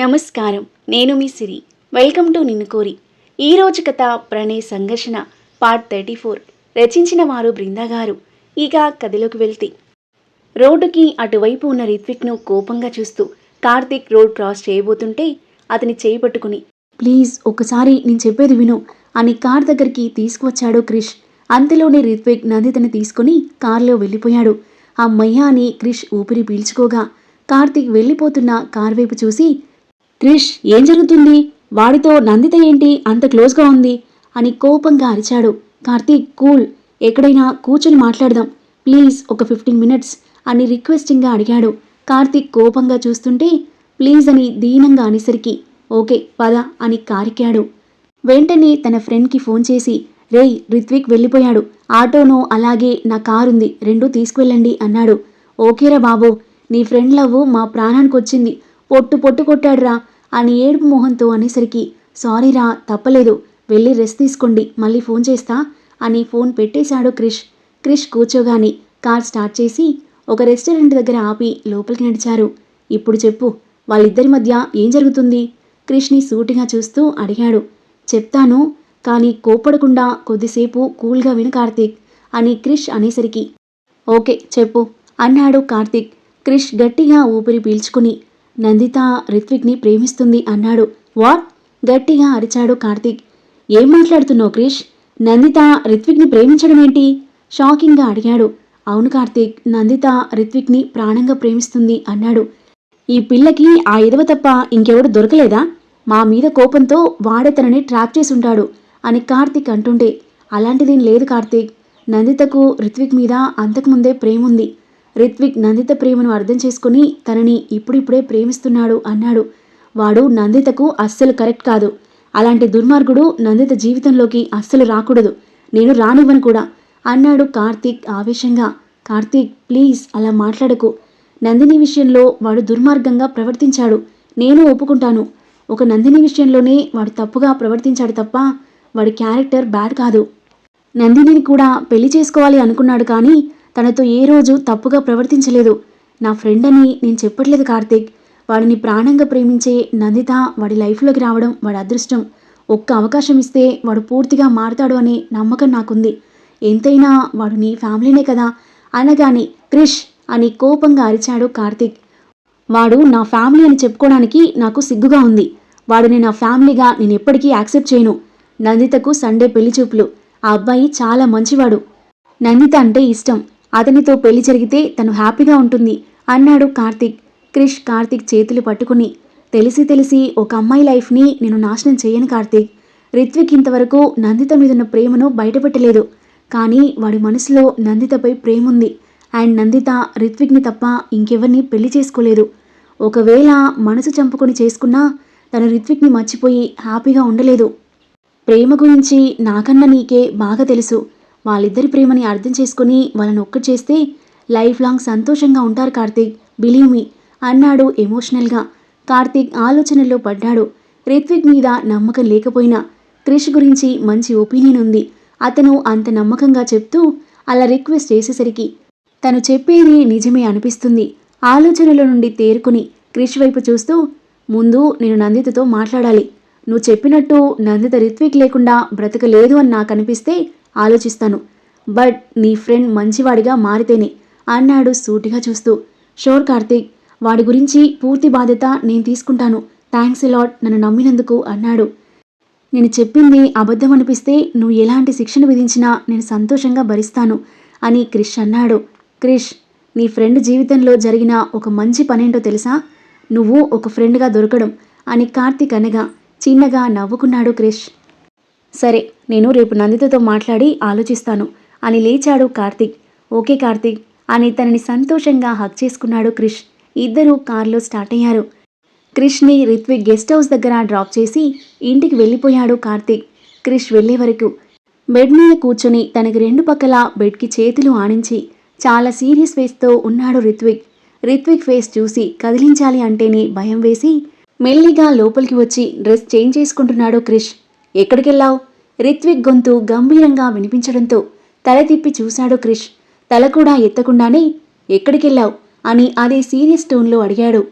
నమస్కారం. నేను మీ సిరి. Welcome to నిన్ను కోరి. ఈరోజు కథ ప్రణయ్ సంఘర్షణ పార్ట్ థర్టీ ఫోర్. రచించిన వారు బృందా గారు. ఇక కథలోకి వెళ్తే. రోడ్డుకి అటువైపు ఉన్న రిత్విక్ను కోపంగా చూస్తూ కార్తీక్ రోడ్ క్రాస్ చేయబోతుంటే అతని చేయి పట్టుకుని ప్లీజ్ ఒకసారి నేను చెప్పేది విను అని కార్ దగ్గరికి తీసుకువచ్చాడు క్రిష్. అంతలోనే రిత్విక్ నందితని తీసుకుని కారులో వెళ్ళిపోయాడు. అమ్మయ్య అని క్రిష్ ఊపిరి పీల్చుకోగా కార్తీక్ వెళ్ళిపోతున్న కార్ వైపు చూసి క్రిష్ ఏం జరుగుతుంది? వాడితో నందిత ఏంటి? అంత క్లోజ్గా ఉంది అని కోపంగా అరిచాడు. కార్తీక్ కూల్. ఎక్కడైనా కూర్చొని మాట్లాడదాం. ప్లీజ్ ఒక ఫిఫ్టీన్ మినిట్స్ అని రిక్వెస్టింగ్గా అడిగాడు. కార్తీక్ కోపంగా చూస్తుంటే ప్లీజ్ అని దీనంగా అనేసరికి ఓకే పద అని కారికాడు వెంటనే తన ఫ్రెండ్కి ఫోన్ చేసి రేయ్ రిత్విక్ వెళ్ళిపోయాడు. ఆటోను అలాగే నా కారుంది. రెండూ తీసుకువెళ్ళండి అన్నాడు. ఓకేరా బాబు. నీ ఫ్రెండ్ లవ్ మా ప్రాణానికి వచ్చింది పొట్టు పొట్టు కొట్టాడురా అని ఏడుపు మొహంతో అనేసరికి సారీరా తప్పలేదు. వెళ్ళి రెస్ట్ తీసుకోండి. మళ్ళీ ఫోన్ చేస్తా అని ఫోన్ పెట్టేశాడు క్రిష్. క్రిష్ కూర్చోగాని కార్ స్టార్ట్ చేసి ఒక రెస్టారెంట్ దగ్గర ఆపి లోపలికి నడిచారు. ఇప్పుడు చెప్పు వాళ్ళిద్దరి మధ్య ఏం జరుగుతుంది? క్రిష్ని సూటిగా చూస్తూ అడిగాడు. చెప్తాను కానీ కోప్పడకుండా కొద్దిసేపు కూల్గా విను కార్తీక్ అని క్రిష్ అనేసరికి ఓకే చెప్పు అన్నాడు కార్తీక్. క్రిష్ గట్టిగా ఊపిరి పీల్చుకుని నందిత రిత్విక్ని ప్రేమిస్తుంది అన్నాడు. వాట్ గట్టిగా అరిచాడు కార్తీక్. ఏం మాట్లాడుతున్నావు క్రిష్? నందిత రిత్విక్ని ప్రేమించడం ఏంటి? షాకింగ్గా అడిగాడు. అవును కార్తీక్ నందిత రిత్విక్ని ప్రాణంగా ప్రేమిస్తుంది అన్నాడు. ఈ పిల్లకి ఆ ఎదవ తప్ప ఇంకెవడు దొరకలేదా? మా మీద కోపంతో వాడే తనని ట్రాప్ చేసి ఉంటాడు అని కార్తీక్ అంటుంటే అలాంటిదేం లేదు కార్తీక్. నందితకు రిత్విక్ మీద అంతకుముందే ప్రేముంది. రిత్విక్ నందిత ప్రేమను అర్థం చేసుకుని తనని ఇప్పుడిప్పుడే ప్రేమిస్తున్నాడు అన్నాడు. వాడు నందితకు అస్సలు కరెక్ట్ కాదు. అలాంటి దుర్మార్గుడు నందిత జీవితంలోకి అస్సలు రాకూడదు. నేను రానివ్వను కూడా అన్నాడు కార్తీక్ ఆవేశంగా. కార్తీక్ ప్లీజ్ అలా మాట్లాడకు. నందిని విషయంలో వాడు దుర్మార్గంగా ప్రవర్తించాడు. నేను ఒప్పుకుంటాను. ఒక నందిని విషయంలోనే వాడు తప్పుగా ప్రవర్తించాడు తప్ప వాడి క్యారెక్టర్ బ్యాడ్ కాదు. నందినిని కూడా పెళ్ళి చేసుకోవాలి అనుకున్నాడు కానీ తనతో ఏ రోజు తప్పుగా ప్రవర్తించలేదు. నా ఫ్రెండ్ అని నేను చెప్పట్లేదు కార్తీక్. వాడిని ప్రాణంగా ప్రేమించే నందిత వాడి లైఫ్లోకి రావడం వాడి అదృష్టం. ఒక్క అవకాశం ఇస్తే వాడు పూర్తిగా మారుతాడు అనే నమ్మకం నాకుంది. ఎంతైనా వాడు నీ ఫ్యామిలీనే కదా? అనగాని క్రిష్ అని కోపంగా అరిచాడు కార్తీక్. వాడు నా ఫ్యామిలీ అని చెప్పుకోవడానికి నాకు సిగ్గుగా ఉంది. వాడిని నా ఫ్యామిలీగా నేను ఎప్పటికీ యాక్సెప్ట్ చేయను. నందితకు సండే పెళ్ళి చూపులు. ఆ అబ్బాయి చాలా మంచివాడు. నందిత అంటే ఇష్టం. అతనితో పెళ్ళి జరిగితే తను హ్యాపీగా ఉంటుంది అన్నాడు కార్తిక్. క్రిష్ కార్తిక్ చేతులు పట్టుకుని తెలిసి తెలిసి ఒక అమ్మాయి లైఫ్ని నేను నాశనం చేయను కార్తీక్. రిత్విక్ ఇంతవరకు నందిత మీదున్న ప్రేమను బయటపెట్టలేదు. కానీ వాడి మనసులో నందితపై ప్రేమ ఉంది. అండ్ నందిత రిత్విక్ని తప్ప ఇంకెవరిని పెళ్ళి చేసుకోలేదు. ఒకవేళ మనసు చంపుకొని చేసుకున్నా తను రిత్విక్ని మర్చిపోయి హ్యాపీగా ఉండలేదు. ప్రేమ గురించి నాకన్నా నీకే బాగా తెలుసు. వాళ్ళిద్దరి ప్రేమని అర్థం చేసుకుని వాళ్ళని ఒక్కటి చేస్తే లైఫ్ లాంగ్ సంతోషంగా ఉంటారు కార్తీక్. బిలీవ్ మీ అన్నాడు ఎమోషనల్గా కార్తీక్ ఆలోచనల్లో పడ్డాడు. రిత్విక్ మీద నమ్మకం లేకపోయినా క్రిష్ గురించి మంచి ఒపీనియన్ ఉంది. అతను అంత నమ్మకంగా చెప్తూ అలా రిక్వెస్ట్ చేసేసరికి తను చెప్పేది నిజమే అనిపిస్తుంది. ఆలోచనల నుండి తేరుకుని క్రిష్ వైపు చూస్తూ ముందు నేను నందితతో మాట్లాడాలి. నువ్వు చెప్పినట్టు నందిత రిత్విక్ లేకుండా బ్రతకలేదు అని నాకు అనిపిస్తే ఆలోచిస్తాను. బట్ నీ ఫ్రెండ్ మంచివాడిగా మారితేనే అన్నాడు సూటిగా చూస్తూ. షోర్ కార్తీక్ వాడి గురించి పూర్తి బాధ్యత నేను తీసుకుంటాను. థ్యాంక్స్ ఎలాట్ నన్ను నమ్మినందుకు అన్నాడు. నేను చెప్పింది అబద్ధం అనిపిస్తే నువ్వు ఎలాంటి శిక్షణ విధించినా నేను సంతోషంగా భరిస్తాను అని క్రిష్ అన్నాడు. క్రిష్ నీ ఫ్రెండ్ జీవితంలో జరిగిన ఒక మంచి పనేంటో తెలుసా? నువ్వు ఒక ఫ్రెండ్గా దొరకడం అని కార్తీక్ అనగా చిన్నగా నవ్వుకున్నాడు క్రిష్. సరే నేను రేపు నందితతో మాట్లాడి ఆలోచిస్తాను అని లేచాడు కార్తీక్. ఓకే కార్తీక్ అని తనని సంతోషంగా హక్ చేసుకున్నాడు క్రిష్. ఇద్దరూ కారులో స్టార్ట్ అయ్యారు. క్రిష్ని రిత్విక్ గెస్ట్ హౌస్ దగ్గర డ్రాప్ చేసి ఇంటికి వెళ్ళిపోయాడు కార్తీక్. క్రిష్ వెళ్ళే వరకు బెడ్ మీద కూర్చుని తనకి రెండు పక్కల బెడ్కి చేతులు ఆనించి చాలా సీరియస్ ఫేస్తో ఉన్నాడు రిత్విక్. రిత్విక్ ఫేస్ చూసి కదిలించాలి అంటేనే భయం వేసి మెల్లిగా లోపలికి వచ్చి డ్రెస్ చేంజ్ చేసుకుంటున్నాడు క్రిష్. ఎక్కడికెళ్ళావు? రిత్విక్ గొంతు గంభీరంగా వినిపించడంతో తల తిప్పి చూశాడు క్రిష్. తల కూడా ఎత్తకుండానే ఎక్కడికెళ్ళావు? అని అదే సీరియస్ టోన్లో అడిగాడు.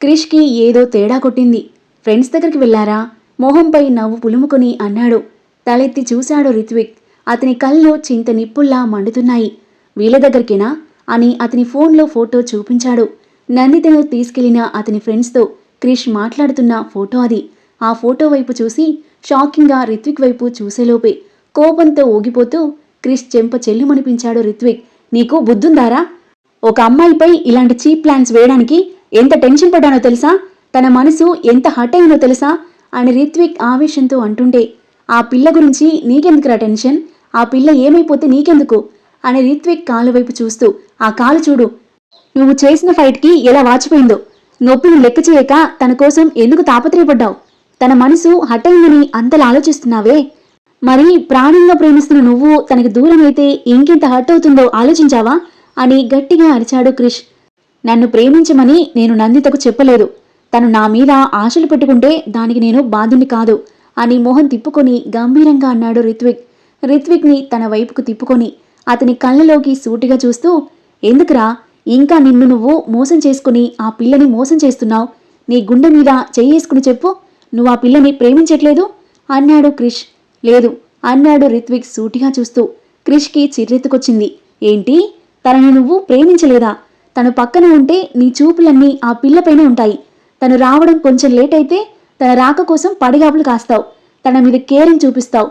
క్రిష్కి ఏదో తేడా కొట్టింది. ఫ్రెండ్స్ దగ్గరికి వెళ్ళారా? మొహంపై నవ్వు పులుముకొని అన్నాడు. తలెత్తి చూశాడు రిత్విక్. అతని కళ్ళు చింత నిప్పుల్లా మండుతున్నాయి. వీళ్ళ దగ్గరికేనా? అని అతని ఫోన్లో ఫోటో చూపించాడు. నందితను తీసుకెళ్ళిన అతని ఫ్రెండ్స్తో క్రిష్ మాట్లాడుతున్న ఫోటో అది. ఆ ఫోటో వైపు చూసి షాకింగ్గా రిత్విక్ వైపు చూసేలోపే కోపంతో ఊగిపోతూ క్రిష్ చెంప చెల్లుమనిపించాడు రిత్విక్. నీకు బుద్ధుందారా? ఒక అమ్మాయిపై ఇలాంటి చీప్ ప్లాన్స్ వేయడానికి ఎంత టెన్షన్ పడ్డానో తెలుసా? తన మనసు ఎంత హట్ అయిందో తెలుసా? అని రిత్విక్ ఆవేశంతో అంటుంటే ఆ పిల్ల గురించి నీకెందుకురా టెన్షన్? ఆ పిల్ల ఏమైపోతే నీకెందుకు? అని రిత్విక్ కాలు వైపు చూస్తూ ఆ కాలు చూడు. నువ్వు చేసిన ఫైట్కి ఎలా వాచిపోయిందో? నొప్పిని లెక్క చేయక తన కోసం ఎందుకు తాపత్రయపడ్డావు? తన మనసు హట్ అంతలా ఆలోచిస్తున్నావే మరి ప్రాణంగా ప్రేమిస్తున్న నువ్వు తనకి దూరమైతే ఇంకెంత హట్ అవుతుందో ఆలోచించావా? అని గట్టిగా అరిచాడు క్రిష్. నన్ను ప్రేమించమని నేను నందితకు చెప్పలేదు. తను నా మీద ఆశలు పెట్టుకుంటే దానికి నేను బాధుని కాదు అని మోహన్ తిప్పుకొని గంభీరంగా అన్నాడు రిత్విక్. రిత్విక్ని తన వైపుకు తిప్పుకొని అతని కళ్ళలోకి సూటిగా చూస్తూ ఎందుకురా? ఇంకా నిన్ను నువ్వు మోసం చేసుకుని ఆ పిల్లని మోసం చేస్తున్నావు. నీ గుండె మీద చెయ్యేసుకుని చెప్పు. నువ్వు ఆ పిల్లని ప్రేమించట్లేదు? అన్నాడు క్రిష్. లేదు అన్నాడు రిత్విక్ సూటిగా చూస్తూ. క్రిష్కి చిర్రెత్తుకొచ్చింది. ఏంటి? తనని నువ్వు ప్రేమించలేదా? తను పక్కన ఉంటే నీ చూపులన్నీ ఆ పిల్లపైన ఉంటాయి. తను రావడం కొంచెం లేట్ అయితే తన రాక కోసం పడిగాపులు కాస్తావు. తన మీద కేరింగ్ చూపిస్తావు.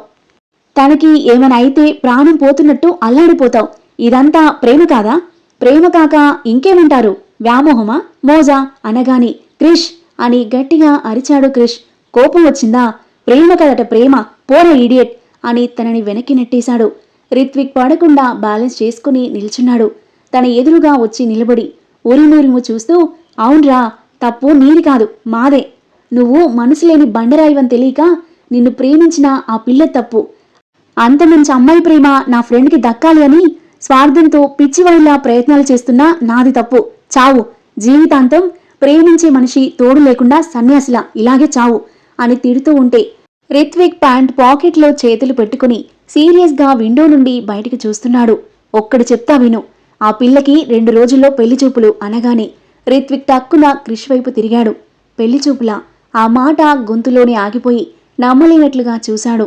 తనకి ఏమైనా అయితే ప్రాణం పోతున్నట్టు అల్లాడిపోతావు. ఇదంతా ప్రేమ కాదా? ప్రేమ కాక ఇంకేమంటారు? వ్యామోహమా? మోజా? అనగాని క్రిష్ అని గట్టిగా అరిచాడు క్రిష్. కోపం వచ్చిందా? ప్రేమ కదట ప్రేమ. పోరా ఇడియట్ అని తనని వెనక్కి నెట్టేశాడు. రిత్విక్ పడకుండా బ్యాలెన్స్ చేసుకుని నిల్చున్నాడు. తన ఎదురుగా వచ్చి నిలబడి ఉరిమురిము చూస్తూ అవునరా తప్పు నీది కాదు మాదే. నువ్వు మనసులేని బండరాయివని తెలియక నిన్ను ప్రేమించిన ఆ పిల్ల తప్పు. అంత మంచి అమ్మాయి ప్రేమ నా ఫ్రెండ్కి దక్కాలి అని స్వార్థంతో పిచ్చివాడిలా ప్రయత్నాలు చేస్తున్నా నాది తప్పు. చావు. జీవితాంతం ప్రేమించే మనిషి తోడు లేకుండా సన్యాసిలా. ఇలాగే చావు. అని తిడుతూ ఉంటే రిత్విక్ ప్యాంట్ పాకెట్లో చేతులు పెట్టుకుని సీరియస్గా విండో నుండి బయటికి చూస్తున్నాడు. ఒక్కడు చెప్తా విను ఆ పిల్లకి రెండు రోజుల్లో పెళ్ళి చూపులు అనగానే రిత్విక్ టక్కున క్రిష్ వైపు తిరిగాడు. పెళ్ళి చూపులా? ఆ మాట గొంతులోనే ఆగిపోయి నమ్మలేనట్లుగా చూశాడు.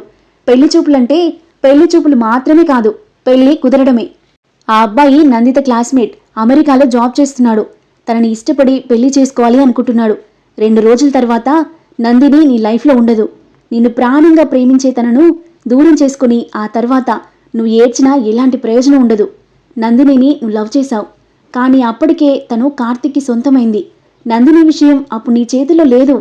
పెళ్ళి చూపులంటే పెళ్ళి చూపులు మాత్రమే కాదు పెళ్ళి కుదరడమే. ఆ అబ్బాయి నందిత క్లాస్మేట్ అమెరికాలో జాబ్ చేస్తున్నాడు. తనని ఇష్టపడి పెళ్ళి చేసుకోవాలి అనుకుంటున్నాడు. రెండు రోజుల తర్వాత నందిని నీ లైఫ్లో ఉండదు. నిన్ను ప్రాణంగా ప్రేమించే తనను దూరం చేసుకుని ఆ తర్వాత నువ్వు ఏడ్చినా ఎలాంటి ప్రయోజనం ఉండదు. నందినిని నువ్వు లవ్ చేశావు. కానీ అప్పటికే తను కార్తిక్కి సొంతమైంది. నందిని విషయం అప్పుడు నీ చేతిలో లేదు.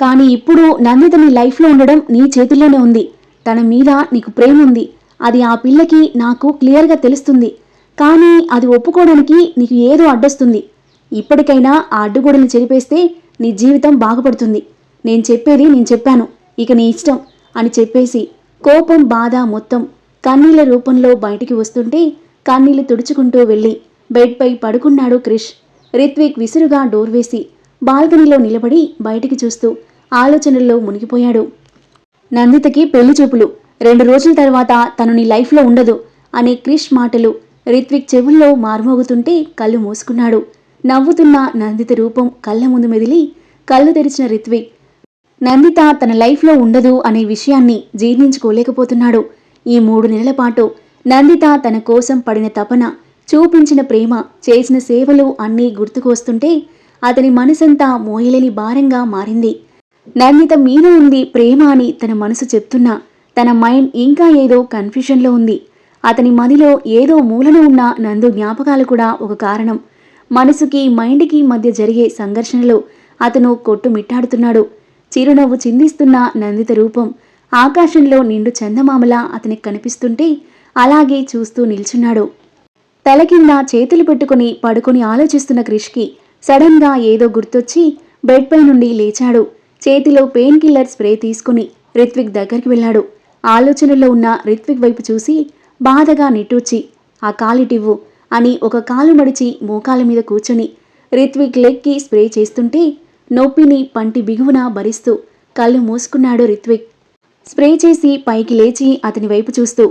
కానీ ఇప్పుడు నందిత నీ లైఫ్లో ఉండడం నీ చేతిలోనే ఉంది. తన మీద నీకు ప్రేమ ఉంది. అది ఆ పిల్లకి నాకు క్లియర్గా తెలుస్తుంది. కానీ అది ఒప్పుకోవడానికి నీకు ఏదో అడ్డొస్తుంది. ఇప్పటికైనా ఆ అడ్డుగోడని చెరిపేస్తే నీ జీవితం బాగుపడుతుంది. నేను చెప్పేది నేను చెప్పాను. ఇక నీ ఇష్టం అని చెప్పేసి కోపం బాధ మొత్తం కన్నీళ్ళ రూపంలో బయటికి వస్తుంటే కన్నీళ్ళు తుడుచుకుంటూ వెళ్ళి బెడ్పై పడుకున్నాడు క్రిష్. రిత్విక్ విసురుగా డోర్ వేసి బాల్కనీలో నిలబడి బయటికి చూస్తూ ఆలోచనల్లో మునిగిపోయాడు. నందితకి పెళ్ళి చూపులు. రెండు రోజుల తర్వాత తను నీ లైఫ్లో ఉండదు అనే క్రిష్ మాటలు రిత్విక్ చెవుల్లో మార్మోగుతుంటే కళ్ళు మూసుకున్నాడు. నవ్వుతున్న నందిత రూపం కళ్ళ ముందు మెదిలి కళ్ళు తెరిచిన రిత్విక్ నందిత తన లైఫ్లో ఉండదు అనే విషయాన్ని జీర్ణించుకోలేకపోతున్నాడు. ఈ మూడు నెలల పాటు నందిత తన కోసం పడిన తపన చూపించిన ప్రేమ చేసిన సేవలు అన్నీ గుర్తుకొస్తుంటే అతని మనసంతా మోయలేని భారంగా మారింది. నందిత మీద ఉంది ప్రేమ అని తన మనసు చెప్తున్నా తన మైండ్ ఇంకా ఏదో కన్ఫ్యూషన్లో ఉంది. అతని మదిలో ఏదో మూలన ఉన్న నందు జ్ఞాపకాలు కూడా ఒక కారణం. మనసుకి మైండ్కి మధ్య జరిగే సంఘర్షణలో అతను కొట్టుమిట్టాడుతున్నాడు. చిరునవ్వు చిందిస్తున్న నందిత రూపం. ఆకాశంలో నిండు చందమామలా అతనికి కనిపిస్తుంటే అలాగే చూస్తూ నిల్చున్నాడు. తల కింద చేతులు పెట్టుకుని పడుకుని ఆలోచిస్తున్న క్రిష్కి సడన్గా ఏదో గుర్తొచ్చి బెడ్పై నుండి లేచాడు. చేతిలో పెయిన్ కిల్లర్ స్ప్రే తీసుకుని రిత్విక్ దగ్గరికి వెళ్ళాడు. ఆలోచనలో ఉన్న రిత్విక్ వైపు చూసి బాధగా నిట్టూచి ఆ కాలిటివ్వు అని ఒక కాలు మడిచి మోకాల మీద కూర్చొని రిత్విక్ లెక్కి స్ప్రే చేస్తుంటే నొప్పిని పంటి బిగువున భరిస్తూ కళ్ళు మూసుకున్నాడు రిత్విక్. స్ప్రే చేసి పైకి లేచి అతని వైపు చూస్తూ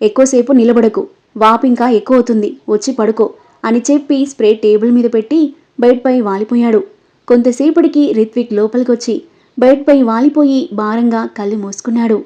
ఎక్కువసేపు నిలబడకు వాపింకా ఎక్కువ అవుతుంది వచ్చి పడుకో అని చెప్పి స్ప్రే టేబుల్ మీద పెట్టి బెడ్పై వాలిపోయాడు. కొంతసేపటికి రిత్విక్ లోపలికొచ్చి బెడ్పై వాలిపోయి భారంగా కళ్ళు మూసుకున్నాడు.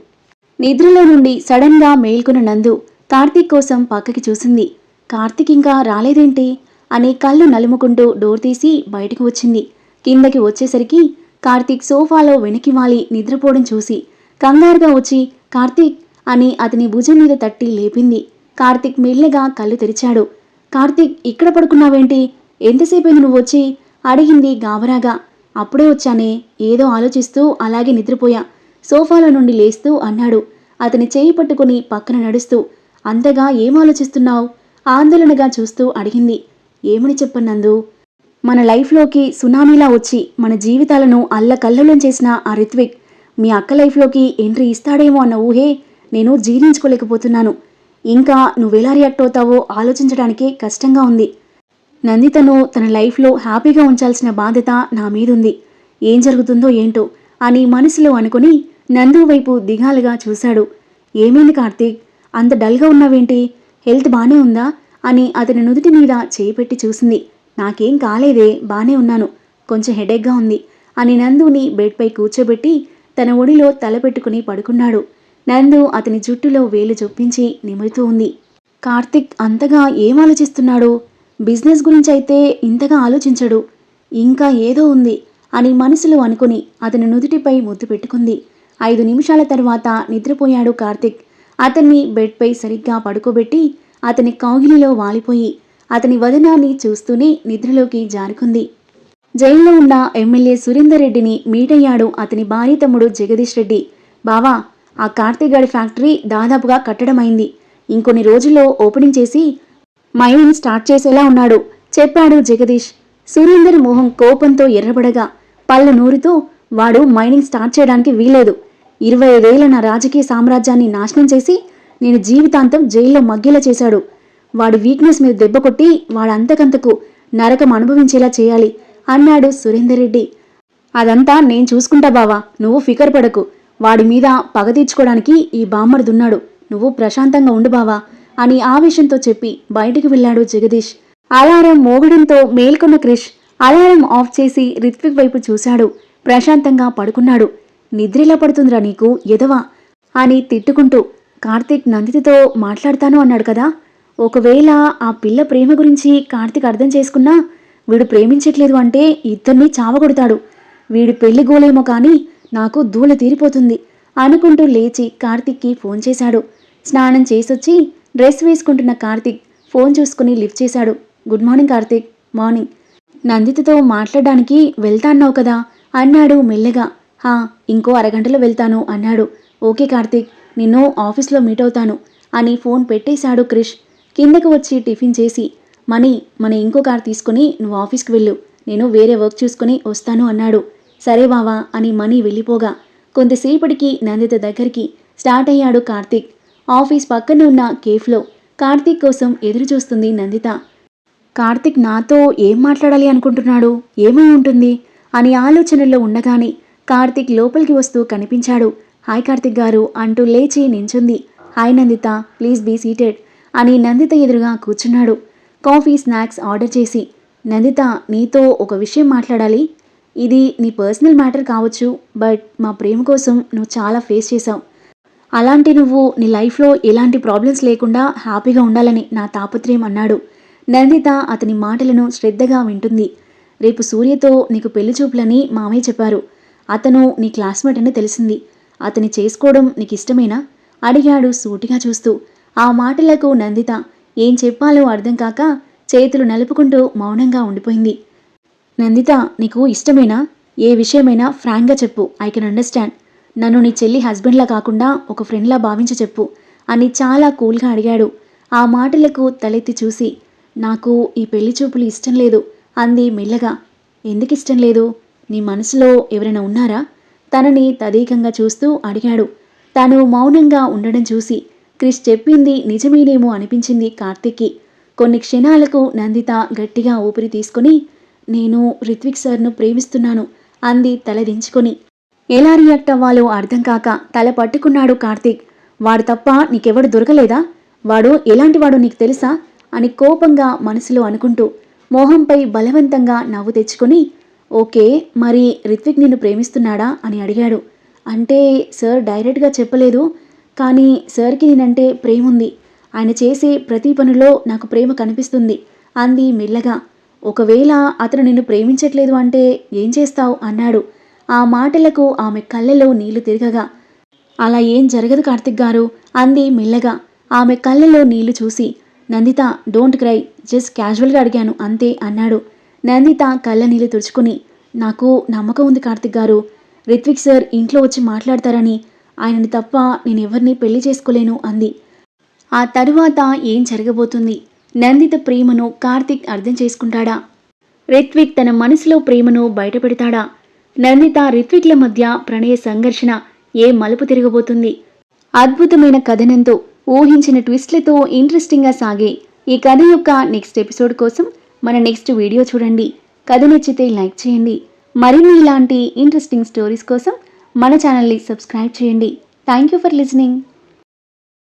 నిద్రలో నుండి సడన్గా మేల్కొన్న నందు కార్తీక్ కోసం పక్కకి చూసింది. కార్తీక్ ఇంకా రాలేదేంటి? అని కళ్ళు నలుముకుంటూ డోర్ తీసి బయటకు వచ్చింది. కిందకి వచ్చేసరికి కార్తీక్ సోఫాలో వెనక్కి వాలి నిద్రపోవడం చూసి కంగారుగా వచ్చి కార్తీక్! అని అతని భుజం మీద తట్టి లేపింది. కార్తీక్ మెల్లగా కళ్ళు తెరిచాడు. కార్తీక్ ఇక్కడ పడుకున్నావేంటి? ఎంతసేపైంది నువ్వు వచ్చి? అడిగింది గాబరాగా అప్పుడే వచ్చానే. ఏదో ఆలోచిస్తూ అలాగే నిద్రపోయా. సోఫాలో నుండి లేస్తూ అన్నాడు. అతని చేయి పట్టుకుని పక్కన నడుస్తూ అంతగా ఏం ఆలోచిస్తున్నావు? ఆందోళనగా చూస్తూ అడిగింది. ఏమని చెప్పనందు మన లైఫ్లోకి సునామీలా వచ్చి మన జీవితాలను అల్లకల్లోలం చేసిన ఆ రిత్విక్ మీ అక్క లైఫ్లోకి ఎంట్రీ ఇస్తాడేమో అన్న ఊహే నేను జీర్ణించుకోలేకపోతున్నాను. ఇంకా నువ్వెలా రియాక్ట్ అవుతావో ఆలోచించడానికే కష్టంగా ఉంది. నందితను తన లైఫ్లో హ్యాపీగా ఉంచాల్సిన బాధ్యత నా మీదుంది. ఏం జరుగుతుందో ఏంటో అని మనసులో అనుకుని నందు వైపు దిగాలుగా చూశాడు. ఏమైంది కార్తీక్? అంత డల్గా ఉన్నావేంటి? హెల్త్ బానే ఉందా? అని అతని నుదుటి మీద చేయిపెట్టి చూసింది. నాకేం కాలేదే బానే ఉన్నాను కొంచెం హెడేక్గా ఉంది అని నందుని బెడ్పై కూర్చోబెట్టి తన ఒడిలో తల పెట్టుకుని పడుకున్నాడు. నందు అతని జుట్టులో వేలు చొప్పించి నిమురుతూ ఉంది. కార్తిక్ అంతగా ఏం ఆలోచిస్తున్నాడు? బిజినెస్ గురించి అయితే ఇంతగా ఆలోచించడు. ఇంకా ఏదో ఉంది అని మనసులో అనుకుని అతని నుదుటిపై ముద్దు పెట్టుకుంది. ఐదు నిమిషాల తర్వాత నిద్రపోయాడు కార్తిక్. అతన్ని బెడ్పై సరిగ్గా పడుకోబెట్టి అతని కౌగిలిలో వాలిపోయి అతని వదనాన్ని చూస్తూనే నిద్రలోకి జారుకుంది. జైల్లో ఉన్న ఎమ్మెల్యే సురేందర్ రెడ్డిని మీట్ అయ్యాడు అతని భార్య తమ్ముడు జగదీష్ రెడ్డి. బావా ఆ కార్తీగాడి ఫ్యాక్టరీ దాదాపుగా కట్టడమైంది. ఇంకొన్ని రోజుల్లో ఓపెనింగ్ చేసి మైనింగ్ స్టార్ట్ చేసేలా ఉన్నాడు చెప్పాడు జగదీష్. సురేందర్ మోహం కోపంతో ఎర్రబడగా పళ్ళు నూరుతూ వాడు మైనింగ్ స్టార్ట్ చేయడానికి వీలేదు ఇరవై ఐదేళ్ళ నా రాజకీయ సామ్రాజ్యాన్ని నాశనం చేసి నేను జీవితాంతం జైల్లో మగ్గేలా చేశాడు. వాడి వీక్నెస్ మీద దెబ్బ కొట్టి వాడంతకంతకు నరకం అనుభవించేలా చేయాలి అన్నాడు సురేందర్ రెడ్డి. అదంతా నేను చూసుకుంటా బావా నువ్వు ఫికర్ పడకు. వాడి మీద పగ తీర్చుకోవడానికి ఈ బామ్మర్దున్నాడు నువ్వు ప్రశాంతంగా ఉండు బావా అని ఆవేశంతో చెప్పి బయటికి వెళ్ళాడు జగదీష్. అలారం మోగడంతో మేల్కొన్న క్రిష్ అలారం ఆఫ్ చేసి రిత్విక్ వైపు చూశాడు. ప్రశాంతంగా పడుకున్నాడు. నిద్రిలా పడుతుందిరా నీకు ఎదవా అని తిట్టుకుంటూ కార్తీక్ నందితితో మాట్లాడతాను అన్నాడు కదా. ఒకవేళ ఆ పిల్ల ప్రేమ గురించి కార్తిక్ అర్థం చేసుకున్నా వీడు ప్రేమించట్లేదు అంటే ఇద్దరిని చావగొడతాడు. వీడి పెళ్ళి గోలేమో కానీ నాకు దూల తీరిపోతుంది అనుకుంటూ లేచి కార్తిక్కి ఫోన్ చేశాడు. స్నానం చేసొచ్చి డ్రెస్ వేసుకుంటున్న కార్తిక్ ఫోన్ చూసుకుని లిఫ్ట్ చేశాడు. Good morning Karthik. మార్నింగ్. నందితతో మాట్లాడడానికి వెళ్తా అన్నావు కదా? అన్నాడు మెల్లగా. హా ఇంకో అరగంటలో వెళ్తాను అన్నాడు. ఓకే కార్తీక్ నిన్ను ఆఫీస్లో మీట్ అవుతాను అని ఫోన్ పెట్టేశాడు క్రిష్. కిందకు వచ్చి టిఫిన్ చేసి మనీ మన ఇంకో కార్ తీసుకుని నువ్వు ఆఫీస్కి వెళ్ళు. నేను వేరే వర్క్ చూసుకుని వస్తాను అన్నాడు. సరే బావా అని మనీ వెళ్ళిపోగా కొంతసేపటికి నందిత దగ్గరికి స్టార్ట్ అయ్యాడు కార్తీక్. ఆఫీస్ పక్కన ఉన్న కేఫ్లో కార్తీక్ కోసం ఎదురు చూస్తుంది నందిత. కార్తిక్ నాతో ఏం మాట్లాడాలి అనుకుంటున్నాడు? ఏమై ఉంటుంది? అని ఆలోచనల్లో ఉండగానే కార్తిక్ లోపలికి వస్తూ కనిపించాడు. హాయ్ కార్తిక్ గారు అంటూ లేచి నించుంది. Hi Nanditha please be seated. అని నందిత ఎదురుగా కూర్చున్నాడు. కాఫీ స్నాక్స్ ఆర్డర్ చేసి నందిత నీతో ఒక విషయం మాట్లాడాలి. ఇది నీ పర్సనల్ మ్యాటర్ కావచ్చు బట్ మా ప్రేమ కోసం నువ్వు చాలా ఫేస్ చేసావు అలాంటి నువ్వు నీ లైఫ్లో ఎలాంటి ప్రాబ్లమ్స్ లేకుండా హ్యాపీగా ఉండాలని నా తాపత్రయం అన్నాడు. నందిత అతని మాటలను శ్రద్ధగా వింటుంది. రేపు సూర్యతో నీకు పెళ్ళి చూపులని మామయ్య చెప్పారు. అతను నీ క్లాస్మేట్ అని తెలిసింది. అతని చేసుకోవడం నీకు ఇష్టమేనా అడిగాడు సూటిగా చూస్తూ. ఆ మాటలకు నందిత ఏం చెప్పాలో అర్థం కాక చేతులు నలుపుకుంటూ మౌనంగా ఉండిపోయింది. నందిత నీకు ఇష్టమేనా? ఏ విషయమైనా ఫ్రాంక్గా చెప్పు. I can understand. నన్ను నీ చెల్లి హస్బెండ్లా కాకుండా ఒక ఫ్రెండ్లా భావించి చెప్పు అని చాలా కూల్గా అడిగాడు. ఆ మాటలకు తలెత్తి చూసి నాకు ఈ పెళ్ళి చూపులు ఇష్టం లేదు అంది మెల్లగా. ఎందుకు ఇష్టం లేదు? నీ మనసులో ఎవరైనా ఉన్నారా? తనని తదేకంగా చూస్తూ అడిగాడు. తాను మౌనంగా ఉండడం చూసి క్రిష్ చెప్పింది నిజమేనేమో అనిపించింది కార్తిక్కి. కొన్ని క్షణాలకు నందిత గట్టిగా ఊపిరి తీసుకుని నేను రిత్విక్ సార్ను ప్రేమిస్తున్నాను అంది తలదించుకొని ఎలా రియాక్ట్ అవ్వాలో అర్థం కాక తల పట్టుకున్నాడు కార్తీక్. వాడు తప్ప నీకెవడు దొరకలేదా? వాడు ఎలాంటివాడో నీకు తెలుసా? అని కోపంగా మనసులో అనుకుంటూ మోహంపై బలవంతంగా నవ్వు తెచ్చుకొని ఓకే మరి రిత్విక్ నిన్ను ప్రేమిస్తున్నాడా? అని అడిగాడు. అంటే సార్ డైరెక్ట్గా చెప్పలేదు. కానీ సార్కి నేనంటే ప్రేమ ఉంది ఆయన చేసే ప్రతి పనిలో నాకు ప్రేమ కనిపిస్తుంది అంది మెల్లగా. ఒకవేళ అతను నిన్ను ప్రేమించట్లేదు అంటే ఏం చేస్తావు? అన్నాడు. ఆ మాటలకు ఆమె కళ్ళలో నీళ్ళు తిరగగా. అలా ఏం జరగదు కార్తిక్ గారు అంది మెల్లగా. ఆమె కళ్ళలో నీళ్ళు చూసి నందిత డోంట్ క్రై జస్ట్ క్యాజువల్గా అడిగాను అంతే అన్నాడు. నందిత కళ్ళ నీళ్ళు తుడుచుకుని నాకు నమ్మకం ఉంది కార్తిక్ గారు. రిత్విక్ సార్ ఇంట్లో వచ్చి మాట్లాడతారని ఆయనని తప్ప నేను ఎవరిని పెళ్ళి చేసుకోలేను అంది. ఆ తరువాత ఏం జరగబోతుంది? నందిత ప్రేమను కార్తిక్ అర్థం చేసుకుంటాడా? రిత్విక్ తన మనసులో ప్రేమను బయటపెడతాడా? నందిత రిత్విక్ల మధ్య ప్రణయ సంఘర్షణ ఏ మలుపు తిరగబోతుంది? అద్భుతమైన కథనంతో ఊహించిన ట్విస్ట్లతో ఇంట్రెస్టింగ్గా సాగే ఈ కథ యొక్క నెక్స్ట్ ఎపిసోడ్ కోసం మన నెక్స్ట్ వీడియో చూడండి. కథ నచ్చితే లైక్ చేయండి. మరిన్ని ఇలాంటి ఇంట్రెస్టింగ్ స్టోరీస్ కోసం మన ఛానల్ని సబ్స్క్రైబ్ చేయండి. Thank you for listening